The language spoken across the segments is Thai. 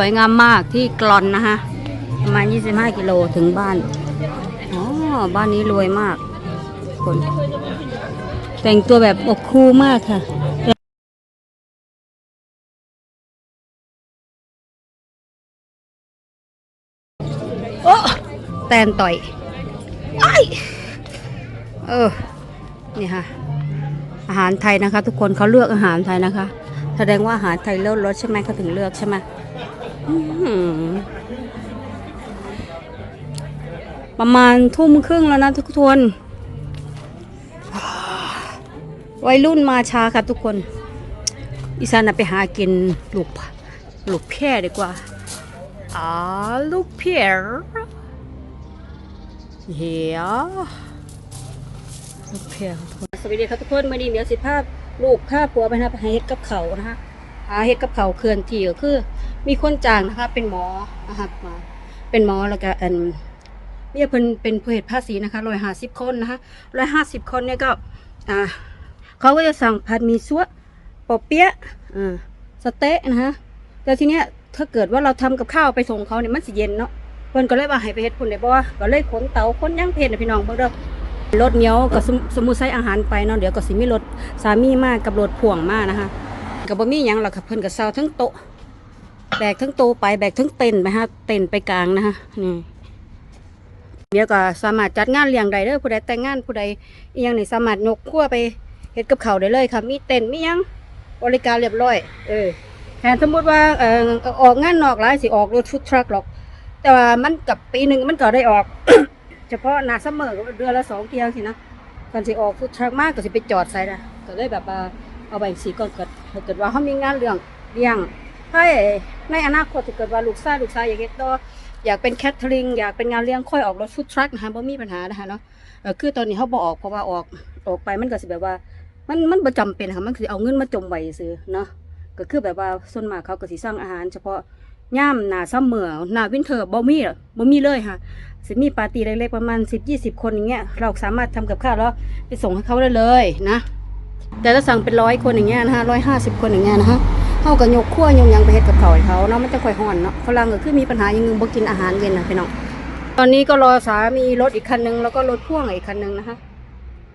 สวยงามมากที่กลอนนะคะประมาณ 25 กิโลถึงบ้าน อ๋อ บ้านนี้รวยมาก คน แต่งตัวแบบอกคูลมากค่ะโอ้แตนต่อยไอ้ายเออ นี่ค่ะ อาหารไทยนะคะ ทุกคนเขาเลือกอาหารไทยนะคะ แสดงว่าอาหารไทยเลิศรสใช่ไหมเขาถึงเลือกใช่ไหมประมาณทุ่มครึ่งแล้วนะทุกคนวัยรุ่นมาช้าค่ะทุกคน อีสานไปหากินลูกลูกแพร่ดีกว่าอ่าลูกแพร่เฮีย ลูกแพร่ทุกคนสวัสดีครับทุกคนมื่อนี้เดี๋ยวสิภาพลูกภาพผัวไปนะไปหาเฮ็ดกับเขานะคะหาเฮ็ดกับเขาเคลื่อนที่ก็คือ มีคนจ้างนะคะ เป็นหมอนะคะมาเป็นหมอแล้วก็อันเนี่ยเพิ่นเป็นผู้เฮ็ดภาษีนะคะร้อยห้าสิบคนนะคะร้อยห้าสิบคนเนี่ยก็อ่าเขาก็จะสั่งผัดมีซัวปอเปี๊ยะอ่าสเต๊ะนะฮะแต่ทีเนี้ยถ้าเกิดว่าเราทำกับข้าวไปส่งเขาเนี่ยมันสิเย็นเนาะเพิ่นก็เลยว่าให้ไปเฮ็ดพุ่นได้บ่ก็เลยขนเตาขนย่างเพชรนะพี่น้องเบิ่งเด้อ รถเนี้ยวก็สมสมมุติใส่อาหารไปเนาะเดี๋ยวก็สิมีรถสามีมากกับรถพ่วงมานะคะก็บ่มีหยังหรอกค่ะเพิ่นก็เซาทั้งโต๊ะแบกทั้งโตไปแบกทั้งเต็นไปฮะเต็นไปกลางนะคะนี่เดี๋ยวก็สามารถจัดงานเลี้ยงได้เด้อผู้ใดแต่งงานผู้ใดอีหยังนี่สามารถยกครัวไปเฮ็ดกับเขาได้เลยค่ะมีเต็นมียังบริการเรียบร้อย เออแทนสมมติว่าเออออกงานนอกหลายสิออกรถฟุตทรัคหรอก แต่ว่ามันกับปีหนึ่งมันก็ได้ออก เฉพาะนาซัมเมอร์เดือนละสองเที่ยวสินะกันสิออกฟุตทรัคมากก็สิไปจอดใส่นะก็เลยแบบเอาใบสีก่อนเกิดเกิดว่าเขามีงานเรื่องเลี้ยงถ้าในอนาคตถ้าเกิดว่าลูกชายลูกชายอยากเฮ็ดต่ออยากเป็นแคทเทอริงอยากเป็นงานเลี้ยงค่อยออกรถฟุตทรัคนะคะบ่มีปัญหานะคะเนาะคือตอนนี้เขาบ่ออกเพราะว่าออกออกไปมันก็สิแบบว่า มันมันประจำเป็นค่ะมันคือเอาเงินมาจมไว้ซื้อเนาะก็คือแบบว่าส่วนมากเขาก็สิสร้างอาหาร เฉพาะ ย่ามหนาซัมเมอร์หนาวินเทอร์บ่มีหรอกบ่มีเลยค่ะสิมีปาร์ตี้เล็กๆประมาณ 10 20 คนอย่างเงี้ยเราสามารถทำกับข้าวแล้วไปส่งให้เขาได้เลยนะ แต่ถ้าสั่งเป็นร้อยคนอย่างเงี้ยนะคะร้อยห้าสิบคนอย่างเงี้ยนะคะเขาก็ยกขั้วยกยังไปเฮ็ดกับเขาให้เขาเนาะมันจะค่อยห่อนเนาะฝรั่งก็คือมีปัญหาอย่างนึงบ่กินอาหารเย็นนะพี่น้องตอนนี้ก็รอสามีรถอีกคันนึงแล้วก็รถพ่วงอีกคันนึงนะคะ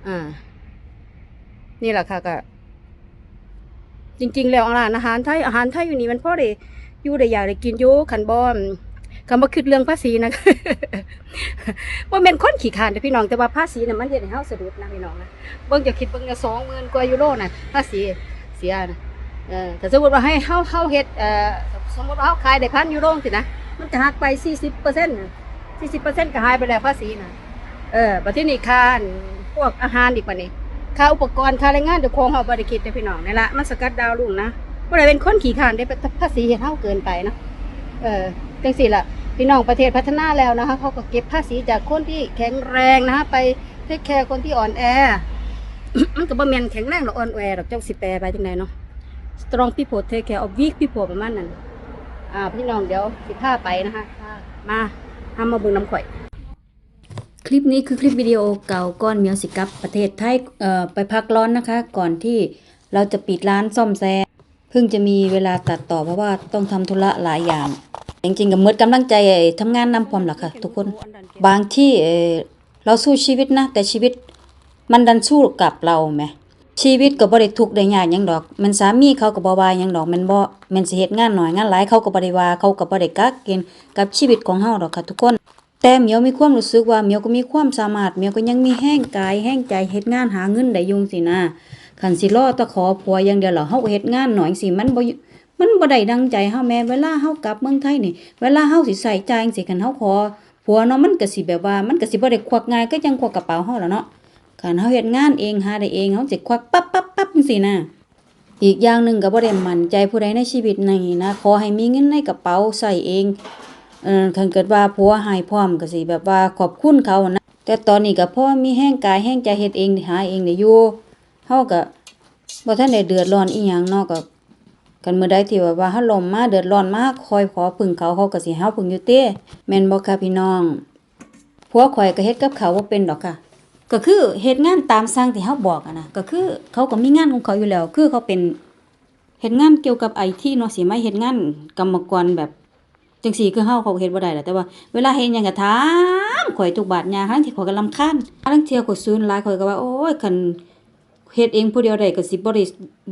อ่า นี่แหละค่ะก็จริง ๆ แล้วร้านอาหารไทยอาหารไทยอยู่นี่มันพ่อได้ อยู่ได้อยากได้กินอยู่คันบอมคำว่าคิดเรื่องภาษีนะว่าเป็นคนขี้ขานแต่พี่น้องแต่ว่าภาษีน่ะมันเฮ็ดให้เฮาสะดุดนะพี่น้องนะเบิ่งจะคิดเบิ่งจะ20,000กว่ายูโรน่ะภาษีเสียนะเออแต่สมมติว่าให้เฮาเฮาเฮ็ดเอ่อสมมติว่าเฮาขายได้1,000ยูโรสินะมันจะหักไป40%น่ะ40%ก็หายไปแล้วภาษีนะเออบัดทีนี้ค่าพวกอาหารอีกบัดนี้ค่าอุปกรณ์ค่าแรงงานเดี๋ยวคงเฮาบ่ได้คิดเด้อพี่น้องนี่ละมันสกัดดาวรุ่งนะ บ่ได้เป็นคนขี้ขานได้ภาษีเฮ็ดเฮาเกินไปเนาะเออจังซี่ล่ะพี่น้องประเทศพัฒนาแล้วนะคะเขาก็เก็บภาษีจากคนที่แข็งแรงนะคะไปเทคแคร์คนที่อ่อนแอมันก็บ่แม่นแข็งแรงหรอกอ่อนแอดอกเจ้าสิแปลไปจังไดเนาะ strong people take care of weak people ประมาณนั้นอ่าพี่น้องเดี๋ยวสิพาไปนะคะมาทำมาเบิ่งน้ำข่อยคลิปนี้คือคลิปวิดีโอเก่าก้อนเมียวสิกับประเทศไทยเอ่อไปพักร้อนนะคะ ก่อนที่เราจะปิดร้านซ่อมแซม พิ่งจะมีเวลาตัดต่อเพราะว่าต้องทำธุระหลายอย่าง จริงๆกับเมื่อกำลังใจทำงานนำความหรอกค่ะ ทุกคนบางที่เราสู้ชีวิตนะ แต่ชีวิตมันดันสู้กับเราแหมชีวิตก็บ่ได้ทุกได้ยากยังดอก มันสามีเขาก็บ่วายังดอกมันบ่ม่นสิเฮ็ดงานหน้อยงานหลายเขาก็บ่ได้ว่าเขาก็บ่ได้กักเกณฑ์กับชีวิตของเฮาดอกค่ะทุกคน แต่เมียวมีความรู้สึกว่าเมียวก็มีความสามารถเมียวก็ยังมีแห้งกายแห้งใจเฮ็ดงานหาเงินได้ยุงสินะ คันสิรอตะขอผัวอย่างเดียวแล้วเฮาเฮ็ดงานหน่อยสิมันบ่มันบ่ได้ดังใจเฮาแม้เวลาเฮากลับเมืองไทยนี่เวลาเฮาสิใส่จ่ายจังซี่คันเฮาขอผัวเนาะมันก็สิแบบว่ามันก็สิบ่ได้ควักง่ายก็จังควักกระเป๋าเฮาล่ะเนาะคันเฮาเฮ็ดงานเองหาได้เองเฮาสิควักปั๊บปั๊บปั๊บจังซี่นะอีกอย่างหนึ่งก็บ่ได้มั่นใจผู้ใดในชีวิตนี้นะขอให้มีเงินในกระเป๋าใส่เองเออคันเกิดว่าผัวให้พร้อมก็สิแบบว่าขอบคุณเขานะแต่ตอนนี้ก็พ่อมีแห้งกายแห้งใจเฮ็ดเองหาเองได้อยู่ เฮาก็บ่ทันได้เดือดร้อนอีหยังเนาะก็กันมื้อใดที่ว่าว่าเฮาลมมาเดือดร้อนมาคอยขอพึ่งเขาเขาก็สิเฮาพึ่งอยู่เต้แม่นบ่ค่ะพี่น้องผัวข่อยก็เฮ็ดกับเขาวบ่เป็นดอกค่ะ ก็คือเฮ็ดงานตามสั่งที่เฮาบอกอะนะก็คือเขาก็มีงานของเขาอยู่แล้ว คือเขาเป็นเฮ็ดงานเกี่ยวกับไอทีเนาะสิมาเฮ็ดงานกรรมกรแบบจังซี่คือเฮาเขาเฮ็ดบ่ได้แหละแต่ว่าเวลาเฮ็ดหยังก็ถามข่อยทุกบาทยาทั้งที่ข่อยก็รำคาญทั้งเที่ยข่อยซูนหลายข่อยก็ว่าโอ้ยคัน เฮ็ดเองผู้เดียวได้ก็สิบ่ได้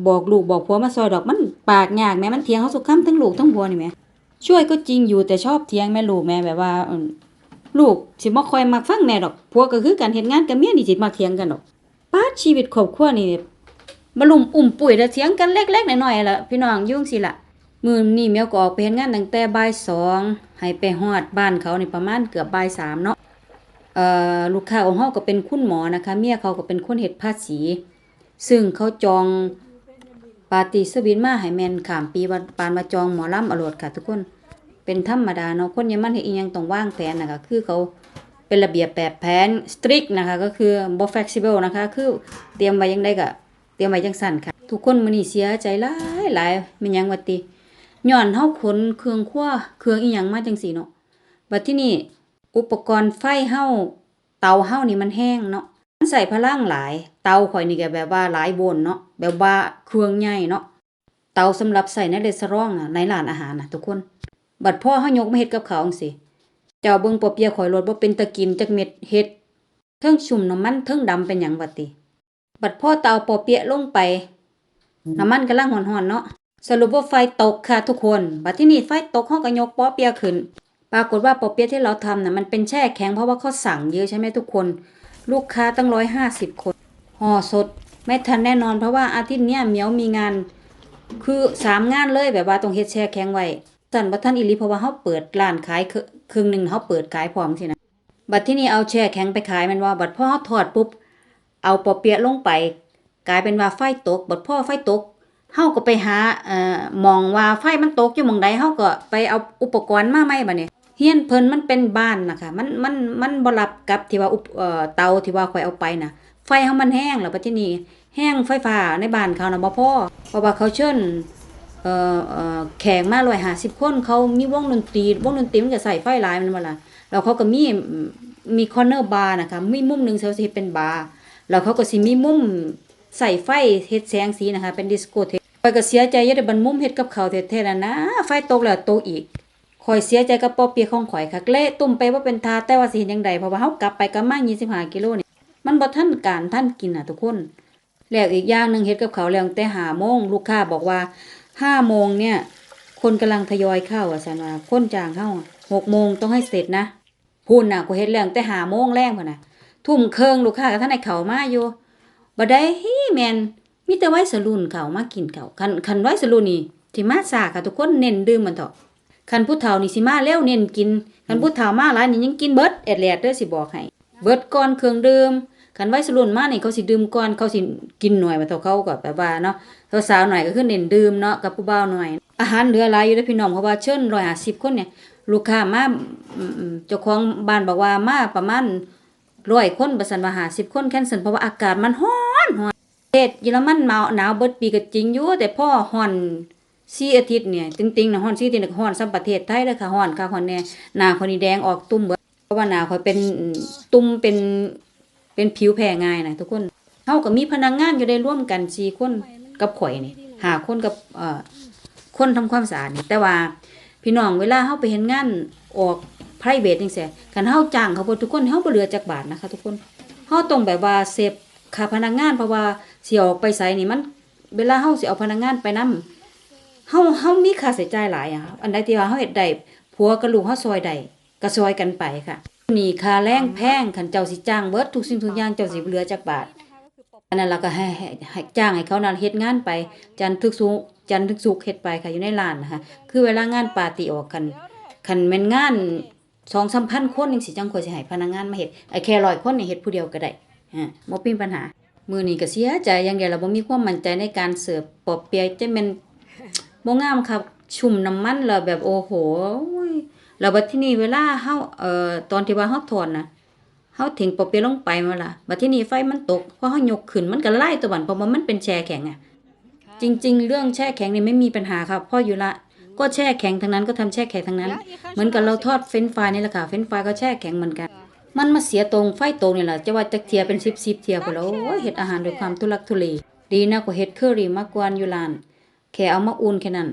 บอกลูกบอกผัวมาซอยดอกมันปากยากแม่มันเถียงเฮาสุกคำทั้งลูกทั้งผัวนี่แหมช่วยก็จริงอยู่แต่ชอบเถียงแม่ลูกแม่แบบว่าลูกสิบ่ค่อยมักฟังแม่ดอกผัวก็คือการเฮ็ดงานกับเมียนี่สิมาเถียงกันดอกป้าชีวิตครอบครัวนี่บลุมอุ่มปุ๋ยแล้วเถียงกันเล็กๆหน้อยๆล่ะพี่น้องยุ่งสิล่ะมื้อนี้แมวก็ออกไปเฮ็ดงานตั้งแต่บ่าย2ให้ไปฮอดบ้านเขานี่ประมาณเกือบบ่าย3เนาะเอ่อลูกค้าของเฮาก็เป็นคุณหมอนะคะ เมียเขาก็เป็นคนเฮ็ดภาษี ซึ่งเขาจองปาตี้สวินมาให้แมนขามปีว่าปานมาจองหมอลำอรวดค่ะ ทุกคนเป็นธรรมดาเนาะคนยอรมันเฮ็ดอียังต้องว่างแผนนะคะ คือเขาเป็นระเบียบแบบแผน strict นะคะ ก็คือบ่ flexible นะคะ คือเตรียมไว้ยังได้ก็เตรียมไว้จังซั่นค่ะ ทุกคนมือนี้เสียใจหลายหลายม่นยังว่าติย้อนเฮาขนเครื่องครัวเครื่องอีหยังมาจังซี่เนาะบัดที่นี่อุปกรณ์ไฟเฮาเตาเฮานี่มันแห้งเนาะ ใส่พลังหลาย เตาข่อยนี่ก็แบบว่าหลายโวลต์เนาะแบบว่าเครื่องใหญ่เนาะเตาสำหรับใส่ในรีสอร์ทน่ะในร้านอาหารนะทุกคน บัดพ่อเฮายกมาเฮ็ดกับเขาวจังซี่เจ้าเบิ่งปอเปียข่อยรถบ่เป็นตะกินจักเม็ดเฮ็ดเทิงชุ่มน้ำมันเทิงดำเป็นหยังบัดติ บัดพ่อเตาปอเปียลงไป น้ำมันกำลังร้อนๆเนาะสรุปว่าไฟตกค่ะทุกคน บัดที่นี่ไฟตกเฮาก็ยกปอเปียขึ้น ปรากฏว่าปอเปียที่เราทำน่ะมันเป็นแช่แข็งเพราะว่าเขาสั่งเยอะใช่ไหมทุกคน ลูกค้าตั้ง150คนห่อสด ไม่ทันแน่นอนเพราะว่าอาทิตย์เนี้ยเหมียวมีงาน คือสามงานเลยแบบว่าต้องเฮ็ดแช่แข็งไว้สั่นบ่ทันอีหลีเพราะว่าเฮาเปิดร้านขายคครึ่งหนึ่งเฮาเปิดขายพร้อมสินะบัดที่นี่เอาแช่แข็งไปขายมันว่าบัดพ่อทอดปุ๊บเอาปอเปี๊ยะลงไป กลายเป็นว่าไฟตกบัดพ่อไฟตกเฮาก็ไปหาเอ่อมองว่าไฟมันตกอยู่มองใดเฮาก็ไปเอาอุปกรณ์มาใหม่บัดนี้ เฮียนเพิ่นมันเป็นบ้านนะคะมันมันมันบ่รับกับที่ว่าอุปเอ่อเตาที่ว่าข่อยเอาไปนะไฟเฮามันแห้งแล้วบัดที่นี่แห้งไฟฟ้าในบ้านเขานะบ่พอเพราะว่าเขาเชิญเอ่อเอ่อแขกมาร้อยหาสิบคนเขามีวงดนตรีวงดนตรีมันก็ใส่ไฟหลายมันบ่ล่ะแล้วเขาก็มีมีคอร์เนอร์บาร์นะคะมีมุมหนึงเขาสิเฮ็ดเป็นบาร์แล้วเขาก็สิมีมุมใส่ไฟเฮ็ดแสงสีนะคะเป็นดิสโกเทคข้อยก็เสียใจอยู่ได้บันมุมเฮ็ดกับเขาแท้ๆนั่นนะไฟตกแล้วตกอีก ข่อยเสียใจกับปอเปียของข่อยค่ะเละตุ่มไปว่าเป็นทาแต่ว่าสิเฮ็ดจังไดเพราะว่าเฮากลับไปกับมา25กิโลนี่มันบ่ทันการทันกินน่ะทุกคน แล้วอีกอย่างหนึ่งเฮ็ดกับเขาแล้วตั้งแต่หาโมงลูกค้าบอกว่าห้าโมงเนี่ย คนกำลังทยอยเข้าอะสันว่าคนจ้างเข้าหกโมงต้องให้เสร็จนะพูนน่ะกูเฮ็ดแล้วตั้งแต่หาโมงแรงพุ่นน่ะ ทุ่มเครื่องลูกค้าก็ท่านให้เขามาอยู่บ่ได้ฮีแมนมีแต่ไว้สรุ่นเขามากินเขาคันคันไว้สรุ่นนี่สิมาสาค่ะทุกคนเน้นดื่มมันเถอะ คันผู้เฒ่านี่สิมาแล้วเน้นกินคันผู้เฒ่ามาหลายนี่ยังกินเบิดแอดแลดเด้อสิบอกให้เบิดก่อนเครื่องดื่มคันไว้สรุนมานี่เขาสิดื่มก่อนเขาสิกินหน่วยมาเท่าเขาก็แบบว่าเนาะสาวๆหน่อยก็คือเน้นดื่มเนาะกับผู้บ่าวหน่อย อาหารเหลือหลายอยู่เด้อพี่น้องเพราะว่าเชิญ150คนเนี่ยลูกค้ามาอืมๆเจ้าของบ้านบอกว่ามาประมาณ100คนบ่ซั่นว่า50คนแค่นเซิลเพราะว่าอากาศมันร้อนร้อนประเทศเยอรมันหนาวหนาวเบิดปีก็จริงอยู่แต่พ่อร้อน 4อาทิตย์เนี่ยจริงๆนะร้อน4อาทิตย์น่ะร้อนซ้ำประเทศไทยเด้อค่ะร้อนค่ะร้อนแน่หนาคนนี่แดงออกตุ่มเบิดเพราะว่าหนาข่อยเป็นตุ่มเป็นเป็นผิวแพ้ง่ายนะทุกคนเฮาก็มีพนักงานอยู่ได้ร่วมกัน4คนกับข่อยนี่หาคนกับเอ่อคนทำความสะอาดนี่แต่ว่าพี่น้องเวลาเฮาไปเฮ็ดงานออก private จังซี่คันเฮาจ้างเขาบ่ทุกคนเฮาบ่เหลือจักบาทนะคะ ทุกคนเฮาต้องแบบว่าเซฟค่าพนักงานเพราะว่าสิออกไปไสนี่มัน เวลาเฮาสิเอาพนักงานไปนํ เฮาเฮามีค่าใช้จ่ายหลายอะอันใดที่ว่าเฮาเฮ็ดได้ผัวกับลูกเฮาซอยได้ก็ซอยกันไปค่ะนี่ค่าแรงแพงคันเจ้าสิจ้างเบิดทุกสิ่งทุกอย่างเจ้าสิบเหลือจักบาทอันนั้นเราก็ให้ให้จ้างให้เขานั่นเฮ็ดงานไป จันทึกสุกจันทึกสุกเฮ็ดไปค่ะอยู่ในร้านนะคะคือเวลางานปาร์ตี้ออกกันคันแม่นงาน2-3,000คนจังสิจังค่อยสิให้พนักงานมาเฮ็ดไอ้แค่100คนนี่เฮ็ดผู้เดียวก็ได้ฮะบ่มีปัญหา มื้อนี้ก็เสียใจอย่างเดียวเราบ่มีความมั่นใจในการเสิร์ฟปอบเปียจะแม่น บ่งามครับชุ่มน้ำมันแล้วแบบโอ้โหแล้วบัดทีนี้เวลาเฮาเอ่อตอนที่ว่าเฮาถอนน่ะเฮาทิ้งปอเปียลงไปมาล่ะบัดทีนี้ไฟมันตกพอเฮายกขึ้นมันก็ไล่ตัวบันเพราะว่ามันเป็นแช่แข็งอะจริง ๆ เรื่องแช่แข็งนี่ไม่มีปัญหาครับพราะอยู่ละก็แช่แข็งทั้งนั้นก็ทำแช่แข็งทั้งนั้น เหมือนกับเราทอดเฟรนฟรายนี่แหละค่ะเฟรนฟรายก็แช่แข็งเหมือนกัน มันมาเสียตรงไฟตรงนี่แหละจะว่าจักเทียเป็น10ๆเทียพุ่นแล้วเฮ็ดอาหารด้วยความทุลักทุเลดีนะกว่าเฮ็ดเคอรี่มากกว่าอยู่ร้าน แค่เอามาอุ่นแค่นั้น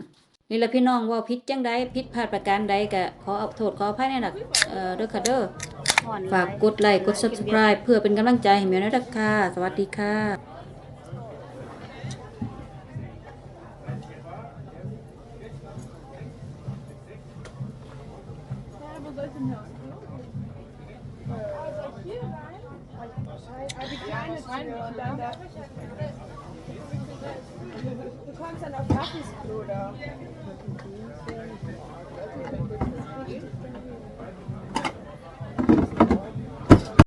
นี่ล่ะพี่น้องเว่าผิดจังใดผิดพลาดประการใดก็ขอโทษขออภัยในนักเอ่อเด้อค่ะเด้อห่อนหลยฝากกดไลค์กด Subscribe เพื่อเป็นกำลังใจให้แมวด้วยนะคะสวัสดีค่ะ morgens dann auf Affis Klo.